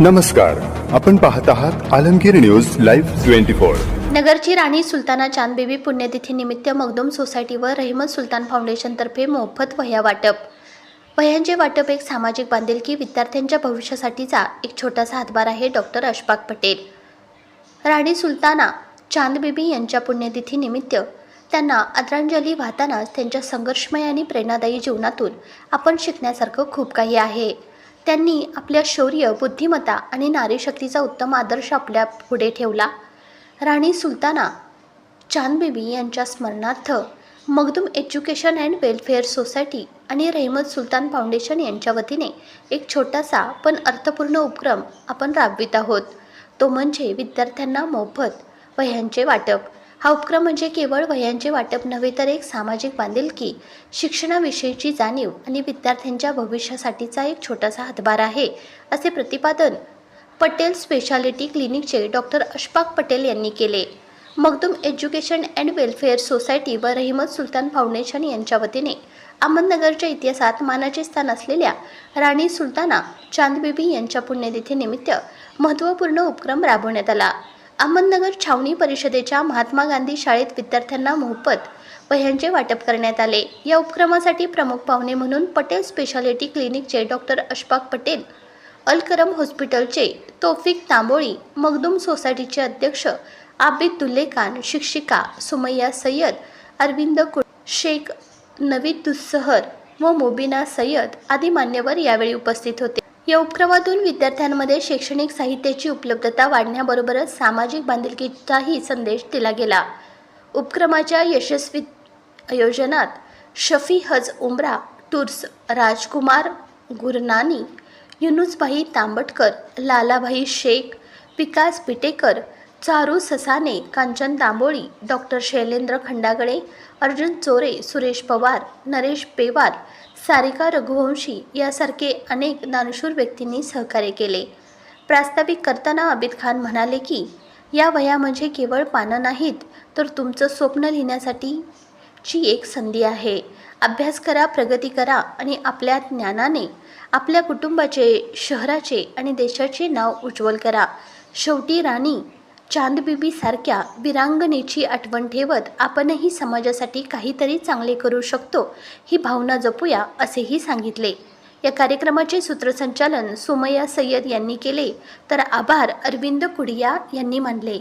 नमस्कार. आपण पाहत आहात Alamgir news live twenty four. नगरची राणी सुलताना चांदबेबी पुण्यतिथीनिमित्त मखदूम सोसायटी व रहिमत सुलतान फाउंडेशनतर्फे मोफत वह्या वाटप. वह्यांचे वाटप एक सामाजिक बांधिलकी विद्यार्थ्यांच्या भविष्यासाठीचा एक छोटासा हातभार आहे डॉक्टर अशफाक पटेल. राणी सुलताना चांदबेबी यांच्या पुण्यतिथीनिमित्त त्यांना आदरांजली वाहतानाच त्यांच्या संघर्षमय आणि प्रेरणादायी जीवनातून आपण शिकण्यासारखं खूप काही आहे. त्यांनी आपल्या शौर्य बुद्धिमत्ता आणि नारीशक्तीचा उत्तम आदर्श आपल्या पुढे ठेवला. राणी सुलताना चांदबेबी यांच्या स्मरणार्थ Makhdoom education and welfare society आणि रहिमत सुलतान फाउंडेशन यांच्या वतीने एक छोटासा पण अर्थपूर्ण उपक्रम आपण राबवित आहोत. तो म्हणजे विद्यार्थ्यांना मोफत वह्यांचे वाटप. हा उपक्रम म्हणजे केवळ वयांचे वाटप नव्हे तर एक सामाजिक बांधिलकी शिक्षणाविषयीची जाणीव आणि विद्यार्थ्यांच्या भविष्यासाठीचा एक छोटासा हातभार आहे असे प्रतिपादन पटेल स्पेशालिटी क्लिनिकचे डॉक्टर अशफाक पटेल यांनी केले. Makhdoom education and welfare society व रहिमत सुलतान फाउंडेशन यांच्या वतीने अहमदनगरच्या इतिहासात मानाचे स्थान असलेल्या राणी सुलताना चांदबीबी यांच्या पुण्यतिथीनिमित्त महत्त्वपूर्ण उपक्रम राबवण्यात आला. अहमदनगर छावणी परिषदेच्या महात्मा गांधी शाळेत विद्यार्थ्यांना मोफत वह्यांचे वाटप करण्यात आले. या उपक्रमासाठी प्रमुख पाहुणे म्हणून पटेल स्पेशालिटी क्लिनिकचे डॉक्टर अशफाक पटेल अलकरम हॉस्पिटलचे तौफिक तांबोळी मगदूम सोसायटीचे अध्यक्ष आबिद दुल्लेखान शिक्षिका सुमय्या सय्यद अरविंद कु शेख नवीद दुस्सहर व मोबिना सय्यद आदी मान्यवर यावेळी उपस्थित होते. या उपक्रमातून विद्यार्थ्यांमध्ये शैक्षणिक साहित्याची उपलब्धता वाढण्याबरोबरच सामाजिक बांधिलकीचाही संदेश दिला गेला. उपक्रमाच्या यशस्वी आयोजनात शफी हज उमरा टूर्स राजकुमार गुरनानी युनुसभाई तांबटकर लालाभाई शेख विकास पिटेकर चारू ससाने कांचन तांबोळी डॉक्टर शैलेंद्र खंडागळे अर्जुन चोरे सुरेश पवार नरेश पेवार सारिका रघुवंशी यासारखे अनेक दानशूर व्यक्तींनी सहकार्य केले. प्रास्ताविक करताना आबिद खान म्हणाले की या वया म्हणजे केवळ पानं नाहीत तर तुमचं स्वप्न लिहिण्यासाठी ची एक संधी आहे. अभ्यास करा प्रगती करा आणि आपल्या ज्ञानाने आपल्या कुटुंबाचे शहराचे आणि देशाचे नाव उज्ज्वल करा. शेवटी राणी चांदबिबी सारख्या विरांगणेची आठवण ठेवत आपणही समाजासाठी काहीतरी चांगले करू शकतो ही भावना जपूया असेही सांगितले. या कार्यक्रमाचे सूत्रसंचालन सोमया सय्यद यांनी केले तर आभार अरविंद कुडिया यांनी मानले.